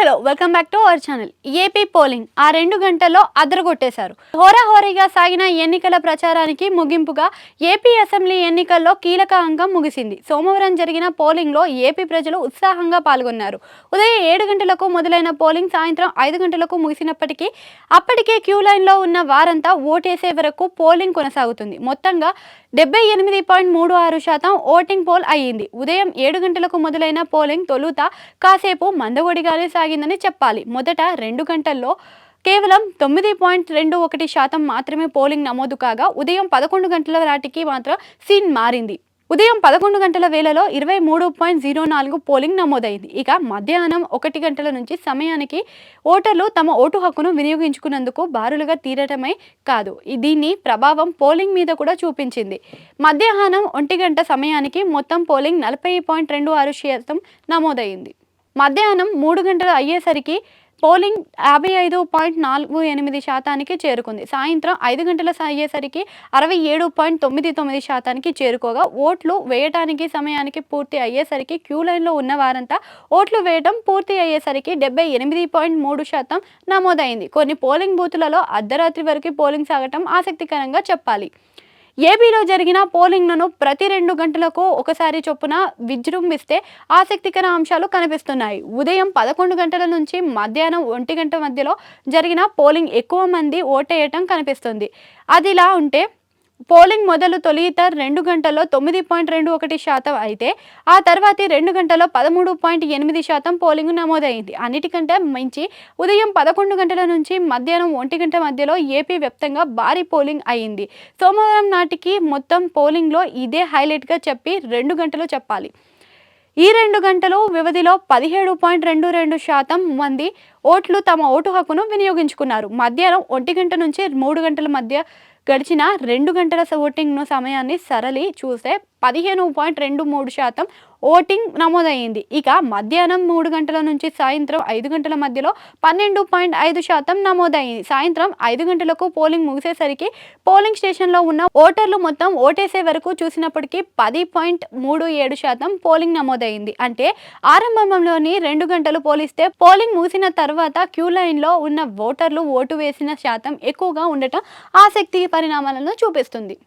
Hello welcome back to our channel. AP polling ఆ రెండు గంటల్లో అదరగొట్టేశారు. హోరాహోరీగా సాగిన ఎన్నికల ప్రచారానికి ముగింపుగా ఏపీ అసెంబ్లీ ఎన్నికల్లో కీలక అంగం ముగిసింది. సోమవారం జరిగిన పోలింగ్లో ఏపీ ప్రజలు ఉత్సాహంగా పాల్గొన్నారు. ఉదయం ఏడు గంటలకు మొదలైన పోలింగ్ సాయంత్రం ఐదు గంటలకు ముగిసినప్పటికీ అప్పటికే క్యూ లైన్లో ఉన్న వారంతా ఓటేసే వరకు పోలింగ్ కొనసాగుతుంది. మొత్తంగా డెబ్బై ఎనిమిది పాయింట్ మూడు ఆరు శాతం ఓటింగ్ పోల్ అయ్యింది. ఉదయం ఏడు గంటలకు మొదలైన పోలింగ్ తొలుత కాసేపు మందగొడిగానే కొనసాగిందని చెప్పాలి. మొదట రెండు గంటల్లో కేవలం తొమ్మిది పాయింట్ రెండు ఒకటి శాతం మాత్రమే పోలింగ్ నమోదు కాగా ఉదయం పదకొండు గంటల నాటికి మాత్రం సీన్ మారింది. ఉదయం పదకొండు గంటల వేళలో ఇరవై మూడు పాయింట్ జీరో నాలుగు పోలింగ్ నమోదైంది. ఇక మధ్యాహ్నం ఒకటి గంటల నుంచి సమయానికి ఓటర్లు తమ ఓటు హక్కును వినియోగించుకున్నందుకు బారులుగా తీరటమే కాదు. దీని ప్రభావం పోలింగ్ మీద కూడా చూపించింది. మధ్యాహ్నం ఒంటి గంట సమయానికి మొత్తం పోలింగ్ నలభై పాయింట్ రెండు ఆరు శాతం నమోదైంది. మధ్యాహ్నం మూడు గంటలు అయ్యేసరికి పోలింగ్ యాభై ఐదు పాయింట్ నాలుగు ఎనిమిది శాతానికి చేరుకుంది. సాయంత్రం ఐదు గంటల అయ్యేసరికి అరవై ఏడు పాయింట్ తొమ్మిది తొమ్మిది శాతానికి చేరుకోగా ఓట్లు వేయటానికి సమయానికి పూర్తి అయ్యేసరికి క్యూ లైన్లో ఉన్న వారంతా ఓట్లు వేయటం పూర్తి అయ్యేసరికి డెబ్బై ఎనిమిది పాయింట్ మూడు శాతం నమోదైంది. కొన్ని పోలింగ్ బూతులలో అర్ధరాత్రి వరకు పోలింగ్ సాగటం ఆసక్తికరంగా చెప్పాలి. ఏపీలో జరిగిన పోలింగ్లను ప్రతి రెండు గంటలకు ఒకసారి చొప్పున విజృంభిస్తే ఆసక్తికర అంశాలు కనిపిస్తున్నాయి. ఉదయం పదకొండు గంటల నుంచి మధ్యాహ్నం ఒంటి గంట మధ్యలో జరిగిన పోలింగ్ ఎక్కువ మంది ఓటేయటం కనిపిస్తుంది. అదిలా ఉంటే పోలింగ్ మొదలు తొలిత రెండు గంటల్లో తొమ్మిది పాయింట్ రెండు ఒకటి శాతం అయితే ఆ తర్వాతి రెండు గంటల్లో పదమూడు పాయింట్ ఎనిమిది శాతం పోలింగ్ నమోదైంది. అన్నిటికంటే మించి ఉదయం పదకొండు గంటల నుంచి మధ్యాహ్నం ఒంటి గంట మధ్యలో ఏపీ వ్యాప్తంగా భారీ పోలింగ్ అయింది. సోమవారం నాటికి మొత్తం పోలింగ్లో ఇదే హైలైట్గా చెప్పి రెండు గంటలు చెప్పాలి. ఈ రెండు గంటలు వ్యవధిలో పదిహేడు పాయింట్ రెండు రెండు శాతం మంది ఓట్లు తమ ఓటు హక్కును వినియోగించుకున్నారు. మధ్యాహ్నం ఒంటి గంట నుంచి మూడు గంటల మధ్య గడిచిన రెండు గంటల ఓటింగ్ను సమయాన్ని సరళి చూస్తే పదిహేను పాయింట్ రెండు మూడు శాతం ఓటింగ్ నమోదయ్యింది. ఇక మధ్యాహ్నం మూడు గంటల నుంచి సాయంత్రం ఐదు గంటల మధ్యలో పన్నెండు పాయింట్ ఐదు శాతం నమోదయ్యింది. సాయంత్రం ఐదు గంటలకు పోలింగ్ ముగిసేసరికి పోలింగ్ స్టేషన్లో ఉన్న ఓటర్లు మొత్తం ఓటేసే వరకు చూసినప్పటికీ పది పాయింట్ మూడు ఏడు శాతం పోలింగ్ నమోదైంది అంటే ఆరంభంలోని రెండు గంటలు పోలిస్తే పోలింగ్ ముగిసిన తర్వాత క్యూ లైన్లో ఉన్న ఓటర్లు ఓటు వేసిన శాతం ఎక్కువగా ఉండటం ఆసక్తి పరిణామాలను చూపిస్తుంది.